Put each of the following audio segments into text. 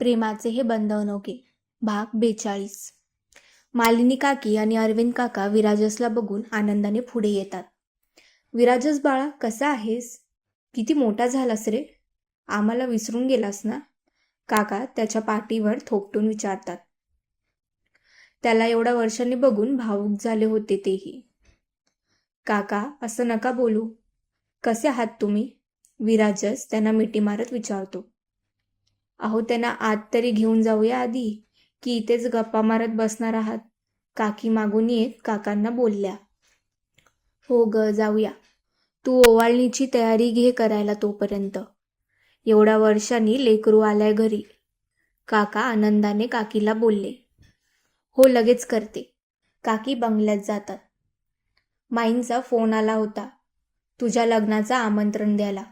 प्रेमाचे हे बंध ओके भाग बेचाळीस. मालिनी काकी आणि अरविंद काका विराजसला बघून आनंदाने पुढे येतात. विराजस बाळा कसा आहेस? किती मोठा झालास रे? आम्हाला विसरून गेलास ना? काका त्याच्या पाठीवर थोपटून विचारतात. त्याला एवढ्या वर्षांनी बघून भावूक झाले होते तेही. काका असं नका बोलू. कसे आहात तुम्ही? विराजस त्यांना मिठी मारत विचारतो. अहो त्यांना आत तरी घेऊन जाऊया आधी की इथेच गप्पा मारत बसणार आहात. काकी मागून येत काकांना बोलल्या. हो ग जाऊया. तू ओवाळणीची तयारी घे करायला तोपर्यंत. एवढ्या वर्षांनी लेकरू आलाय घरी. काका आनंदाने काकीला बोलले. हो लगेच करते. काकी बंगल्यात जातात. माईंचा फोन आला होता. तुझ्या लग्नाचं आमंत्रण द्यायला.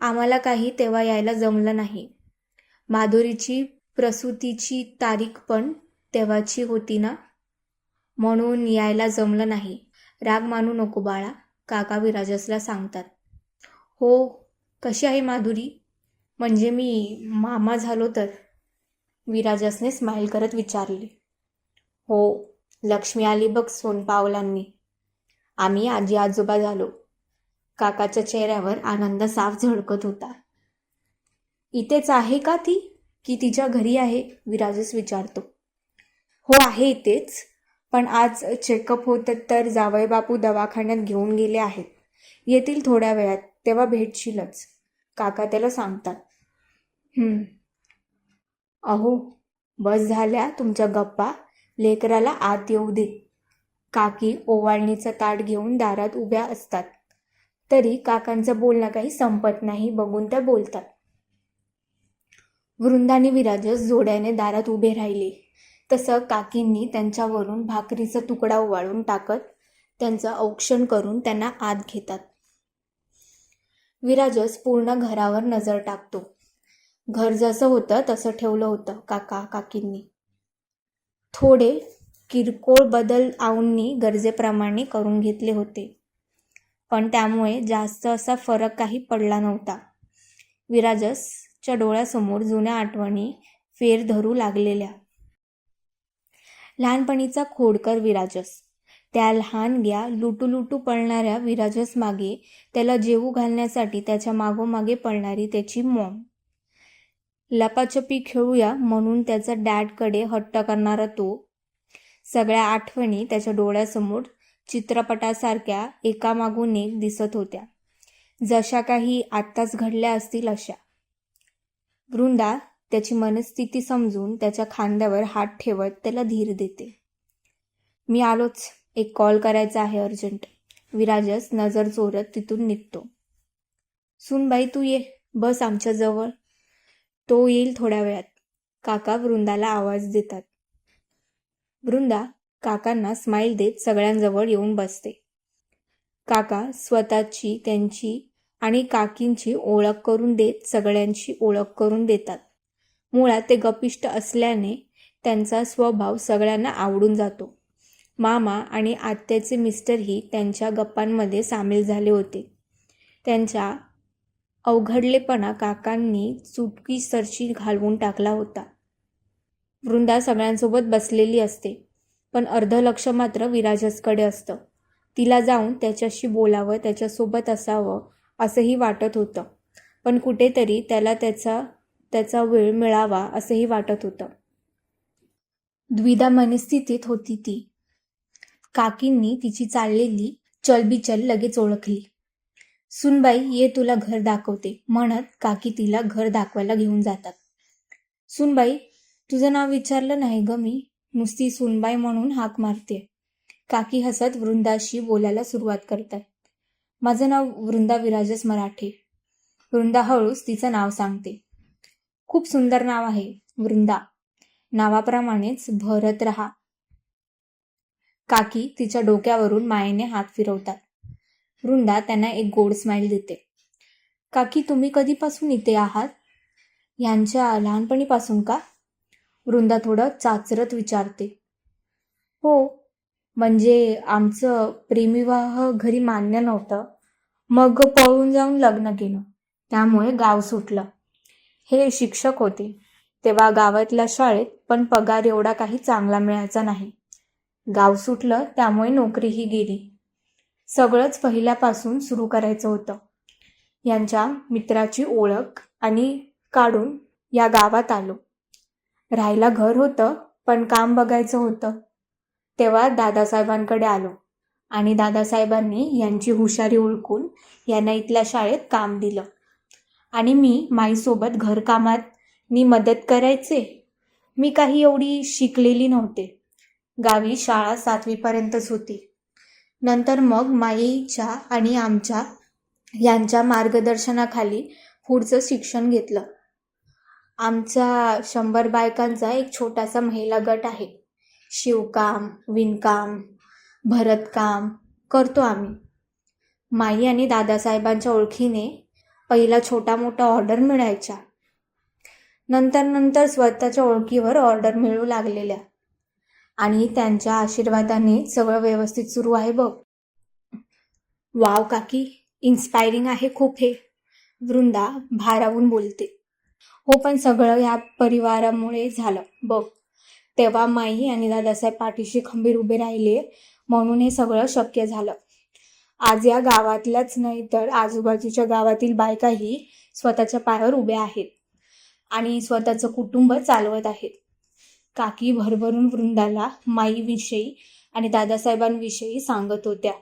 आम्हाला काही तेव्हा यायला जमलं नाही. माधुरीची प्रसूतीची तारीख पण तेव्हाची होती ना? म्हणून यायला जमलं नाही. राग मानू नको बाळा काका विराजसला सांगतात. हो कशी आहे माधुरी? म्हणजे मी मामा झालो तर? विराजसने स्माईल करत विचारले. हो लक्ष्मी आली बघ सोनपावलांनी आम्ही आजी आजोबा झालो. काकाच्या चेहऱ्यावर आनंद साफ झळकत होता. इथेच आहे का ती? की तिच्या घरी आहे? विराजस विचारतो. हो आहे इथेच. पण आज चेकअप होत तर जावई बापू दवाखान्यात घेऊन गेले आहेत. येतील थोड्या वेळात. तेव्हा भेटशीलच. काका त्याला सांगतात. अहो बस झाल्या तुमच्या गप्पा. लेकराला आत येऊ दे. काकी ओवाळणीचं ताट घेऊन दारात उभ्या असतात. तरी काकांचं बोलणं काही संपत नाही. बघून त्या बोलतात. वृंदाने विराजस जोड्याने दारात उभे राहिले. तसं काकींनी त्यांच्यावरून भाकरीचा तुकडा ओवाळून टाकत त्यांचं औक्षण करून त्यांना आत घेतात. विराजस पूर्ण घरावर नजर टाकतो. घर जसं होतं तसं ठेवलं होतं काका काकींनी. थोडे किरकोळ बदल आऊंनी गरजेप्रमाणे करून घेतले होते. पण त्यामुळे जास्त असा फरक काही पडला नव्हता. विराजस च्या डोळ्यासमोर जुन्या आठवणी फेर धरू लागलेल्या. लहानपणीचा खोडकर विराजस. त्या लहानग्या लुटू लुटू पळणाऱ्या विराजस मागे त्याला जेवू घालण्यासाठी त्याच्या मागोमागे पळणारी त्याची मॉम. लपाछपी खेळूया म्हणून त्याचा डॅडकडे हट्ट करणारा तो. सगळ्या आठवणी त्याच्या डोळ्यासमोर चित्रपटासारख्या एकामागून एक दिसत होत्या. जशा काही आत्ताच घडल्या असतील अशा. वृंदा त्याची मनस्थिती समजून त्याच्या खांद्यावर हात ठेवत त्याला धीर देते. मी आलोच. एक कॉल करायचा आहे अर्जंट. विराजस नजर चोरत तिथून निघतो. सुनबाई तू ये. बस आमच्या जवळ. तो येईल थोड्या वेळात. काका वृंदाला आवाज देतात. वृंदा काकांना स्माईल देत सगळ्यांजवळ येऊन बसते. काका स्वतःची त्यांची आणि काकींची ओळख करून देत सगळ्यांची ओळख करून देतात. मुळात ते गपिष्ट असल्याने त्यांचा स्वभाव सगळ्यांना आवडून जातो. मामा आणि आत्याचे मिस्टरही त्यांच्या गप्पांमध्ये सामील झाले होते. त्यांच्या अवघडलेपणा काकांनी चुटकी सरशी घालवून टाकला होता. वृंदा सगळ्यांसोबत बसलेली असते पण अर्ध लक्ष मात्र विराजसकडे असतं. तिला जाऊन त्याच्याशी बोलावं त्याच्यासोबत असावं असंही वाटत होतं. पण कुठेतरी त्याला त्याचा त्याचा वेळ मिळावा असंही वाटत होतं. द्विधा मनस्थितीत होती ती. काकींनी तिची चाललेली चलबिचल लगेच ओळखली. सुनबाई ये तुला घर दाखवते. म्हणत काकी तिला घर दाखवायला घेऊन जातात. सुनबाई तुझं नाव विचारलं नाही ग मी. नुसती सुनबाई म्हणून हाक मारते. काकी हसत वृंदाशी बोलायला सुरुवात करतात. माझं नाव वृंदा विराजस मराठे. वृंदा हळूच तिचं नाव सांगते. खूप सुंदर नाव आहे वृंदा. नावाप्रमाणेच भरत रहा. काकी तिच्या डोक्यावरून मायेने हात फिरवतात. वृंदा त्यांना एक गोड स्माईल देते. काकी तुम्ही कधीपासून इथे आहात? यांच्या लहानपणीपासून का? वृंदा थोडं चाचरत विचारते. हो म्हणजे आमचं प्रेमविवाह घरी मान्य नव्हतं. मग पळून जाऊन लग्न केलं. त्यामुळे गाव सुटलं. हे शिक्षक होते. तेव्हा गावातल्या शाळेत पण पगार एवढा काही चांगला मिळायचा नाही. गाव सुटलं त्यामुळे नोकरीही गेली. सगळंच पहिल्यापासून सुरू करायचं होतं. यांच्या मित्राची ओळख आणि काढून या गावात आलो. राहायला घर होतं पण काम बघायचं होतं. तेव्हा दादासाहेबांकडे आलो. आणि दादासाहेबांनी यांची हुशारी ओळखून यांना इथल्या शाळेत काम दिलं. आणि मी माईसोबत घरकामात नी मदत करायचे. मी काही एवढी शिकलेली नव्हते. गावी शाळा सातवीपर्यंतच होती. नंतर मग माईच्या आणि आमच्या यांच्या मार्गदर्शनाखाली पुढचं शिक्षण घेतलं. आमचा शंभर बायकांचा एक छोटासा महिला गट आहे. शिवकाम विणकाम भरतकाम करतो आम्ही. माई आणि दादासाहेबांच्या ओळखीने पहिला छोटा मोठा ऑर्डर मिळायच्या. नंतर नंतर स्वतःच्या ओळखीवर ऑर्डर मिळू लागलेल्या. आणि त्यांच्या आशीर्वादाने सगळं व्यवस्थित सुरू आहे बघ. वाव काकी इन्स्पायरिंग आहे खूप हे. वृंदा भारावून बोलते. हो पण सगळं या परिवारामुळे झालं. बघ तेव्हा माई आणि दादासाहेब पाठीशी खंबीर उभे राहिले. म्हणून हे सगळं शक्य झालं. आज या गावातल्याच नाही तर आजूबाजूच्या गावातील बायकाही स्वतःच्या पायावर उभ्या आहेत आणि स्वतःचं कुटुंब चालवत आहेत. काकी भरभरून वृंदाला माईविषयी आणि दादासाहेबांविषयी सांगत होत्या.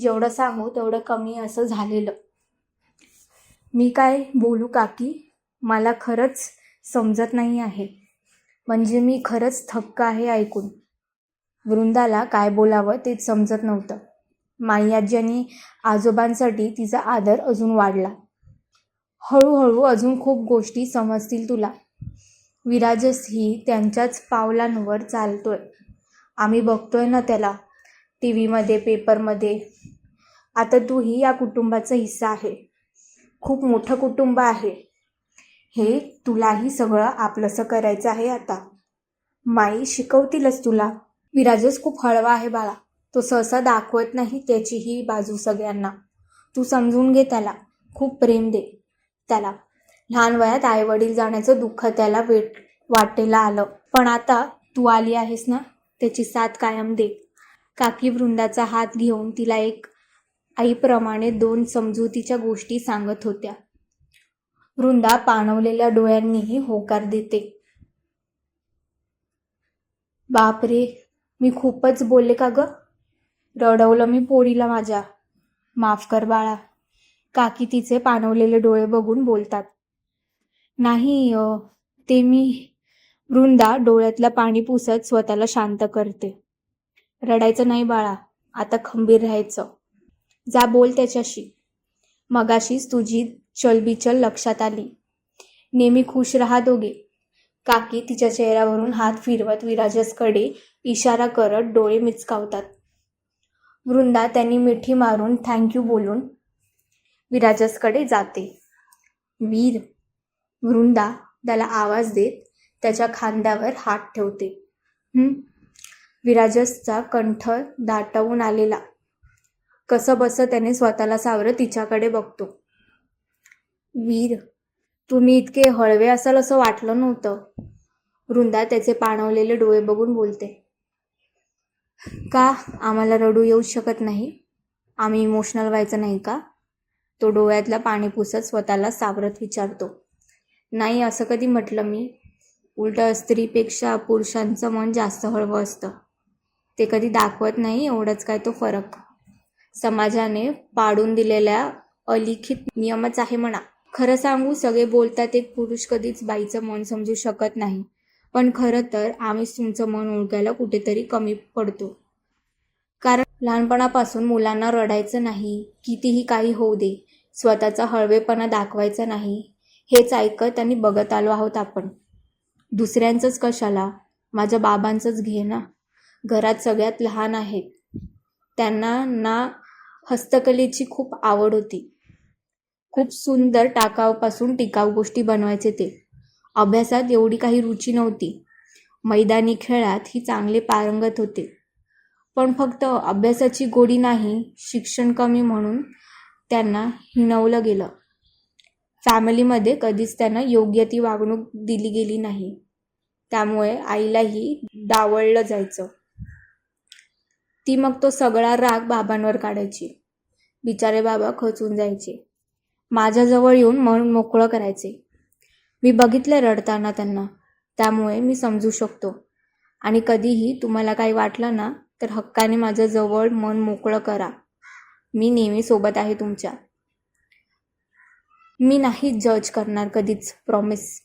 जेवढं सांगू तेवढं कमी असं झालेलं. मी काय बोलू काकी? मला खरंच समजत नाही आहे. म्हणजे मी खरंच थक्क आहे ऐकून. वृंदाला काय बोलावं तेच समजत नव्हतं. माई आणि आजोबांसाठी तिचा आदर अजून वाढला. हळूहळू अजून खूप गोष्टी समजतील तुला. विराजसही त्यांच्याच पावलांवर चालतोय. आम्ही बघतोय ना त्याला टी व्हीमध्ये पेपरमध्ये. आता तूही या कुटुंबाचा हिस्सा आहे. खूप मोठं कुटुंब आहे. हे तुलाही सगळं आपलंसं करायचं आहे आता. माई शिकवतीलच तुला. विराजस खूप हळवा आहे बाळा. तो सहसा दाखवत नाही त्याचीही बाजू सगळ्यांना. तू समजून घे त्याला. खूप प्रेम दे त्याला. लहान वयात आईवडील जाण्याचं दुःख त्याला वेट वाटेला आलं. पण आता तू आली आहेस ना? त्याची साथ कायम दे. काकी वृंदाचा हात घेऊन तिला एक आईप्रमाणे दोन समजुतीच्या गोष्टी सांगत होत्या. वृंदा पाणवलेल्या डोळ्यांनीही होकार देते. बापरे! मी खूपच बोलले का ग? रडवलं मी पोरीला माझ्या. माफ कर बाळा. काकी तिचे पाणवलेले डोळे बघून बोलतात. नाही ते मी वृंदा डोळ्यातलं पाणी पुसत स्वतःला शांत करते. रडायचं नाही बाळा. आता खंबीर राहायचं. जा बोल त्याच्याशी. मगाशीच तुझी चलबिचल लक्षात आली. नेहमी खुश राहा दोघे. काकी तिच्या चेहऱ्यावरून हात फिरवत विराजसकडे इशारा करत डोळे मिचकावतात. वृंदा त्यांनी मिठी मारून थँक्यू बोलून विराजसकडे जाते. वीर वृंदा त्याला आवाज देत त्याच्या खांद्यावर हात ठेवते. विराजसचा कंठ दाटवून आलेला. कसं बसं त्याने स्वतःला सावरत तिच्याकडे बघतो. वीर तुम्ही इतके हळवे असाल असं वाटलं नव्हतं. वृंदा त्याचे पाणवलेले डोळे बघून बोलते. का आम्हाला रडू येऊ शकत नाही? आम्ही इमोशनल व्हायचं नाही का? तो डोळ्यातला पाणी पुसत स्वतःला सावरत विचारतो. नाही असं कधी म्हटलं मी? उलट स्त्रीपेक्षा पुरुषांचं मन जास्त हळवं असतं. ते कधी दाखवत नाही एवढंच काय तो फरक. समाजाने पाडून दिलेल्या अलिखित नियमच आहे म्हणा. खरं सांगू सगळे बोलतात एक पुरुष कधीच बाईचं मन समजू शकत नाही. पण खरं तर आम्हीच तुमचं मन ओळखायला कुठेतरी कमी पडतो. कारण लहानपणापासून मुलांना रडायचं नाही कितीही काही होऊ दे स्वतःचा हळवेपणा दाखवायचा नाही हेच ऐकत आणि बघत आलो आहोत आपण. दुसऱ्यांचंच कशाला? माझ्या बाबांचंच घे ना. घरात सगळ्यात लहान आहेत. त्यांना ना हस्तकलेची खूप आवड होती. खूप सुंदर टाकाऊपासून टिकाऊ गोष्टी बनवायचे ते. अभ्यासात एवढी काही रुची नव्हती. मैदानी खेळात ही चांगले पारंगत होते. पण फक्त अभ्यासाची गोडी नाही शिक्षण कमी म्हणून त्यांना हिणवलं गेलं. फॅमिलीमध्ये कधीच त्यांना योग्य ती वागणूक दिली गेली नाही. त्यामुळे आईलाही डावळलं जायचं. ती मग तो सगळा राग बाबांवर काढायची. बिचारे बाबा खचून जायचे. माझ्याजवळ येऊन मन मोकळं करायचे. मी बघितलं रडताना त्यांना. त्यामुळे मी समजू शकतो. आणि कधीही तुम्हाला काही वाटलं ना तर हक्काने माझ्याजवळ मन मोकळं करा. मी नेहमी सोबत आहे तुमच्या. मी नाही जज करणार कधीच प्रॉमिस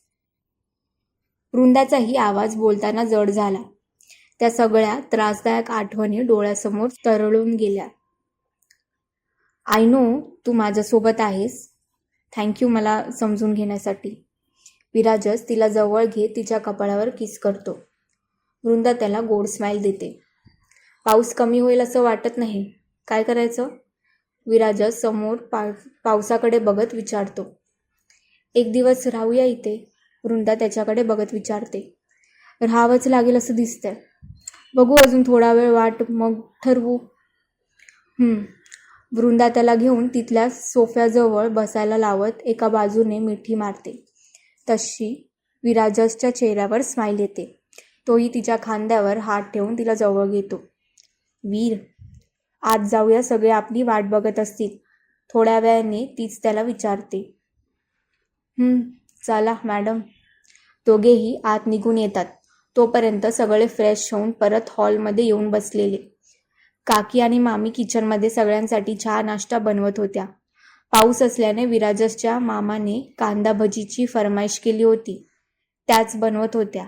वृंदाचाही आवाज बोलताना जड झाला. त्या सगळ्या त्रासदायक आठवणी डोळ्यासमोर तरळून गेल्या. आय नो तू माझ्यासोबत आहेस. थँक्यू मला समजून घेण्यासाठी. विराजस तिला जवळ घेत तिच्या कपाळावर किस करतो. वृंदा त्याला गोड स्माईल देते. पाऊस कमी होईल असं वाटत नाही. काय करायचं? विराजस समोर पा पावसाकडे बघत विचारतो. एक दिवस राहूया इथे? वृंदा त्याच्याकडे बघत विचारते. राहावंच लागेल असं दिसतंय. बघू अजून थोडा वेळ वाट मग ठरवू. वृंदा त्याला घेऊन तिथल्या सोफ्याजवळ बसायला लावत एका बाजूने मिठी मारते. तशी विराजसच्या चेहऱ्यावर स्माईल येते. तोही तिच्या खांद्यावर हात ठेवून तिला जवळ घेतो. वीर आज जाऊया सगळे आपली वाट बघत असतील. थोड्या वेळाने तीच त्याला विचारते. चला मॅडम. दोघेही आत निघून येतात. तोपर्यंत सगळे फ्रेश होऊन परत हॉलमध्ये येऊन बसलेले. काकी आणि मामी किचनमध्ये सगळ्यांसाठी चहा नाश्ता बनवत होत्या. पाऊस असल्याने विराजसच्या मामाने कांदा भजीची फरमाईश केली होती. त्याच बनवत होत्या.